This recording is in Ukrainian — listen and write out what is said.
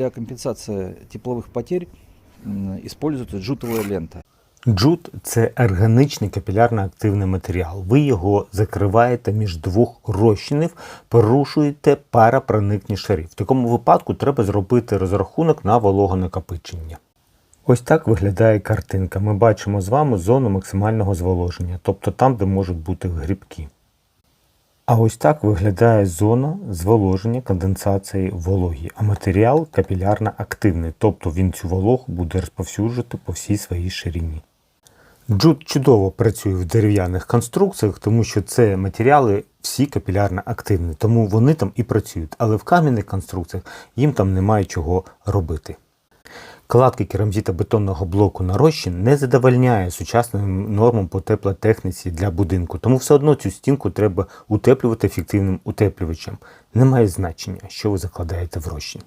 для компенсации тепловых потерь используется джутовая лента. Джут це органічний капілярно-активний матеріал. Ви його закриваєте між двох розчинів, порушуєте парапроникні шари. В такому випадку треба зробити розрахунок на вологонакопичення. Ось так виглядає картинка. Ми бачимо з вами зону максимального зволоження, тобто там, де можуть бути грибки. А ось так виглядає зона зволоження конденсації вологі, а матеріал капілярно активний, тобто він цю вологу буде розповсюджувати по всій своїй ширині. Джут чудово працює в дерев'яних конструкціях, тому що це матеріали всі капілярно активні, тому вони там і працюють. Але в кам'яних конструкціях їм там немає чого робити. Кладки керамзитобетонного блоку на розчин не задовольняє сучасним нормам по теплотехніці для будинку, тому все одно цю стінку треба утеплювати ефективним утеплювачем. Немає значення, що ви закладаєте в розчин.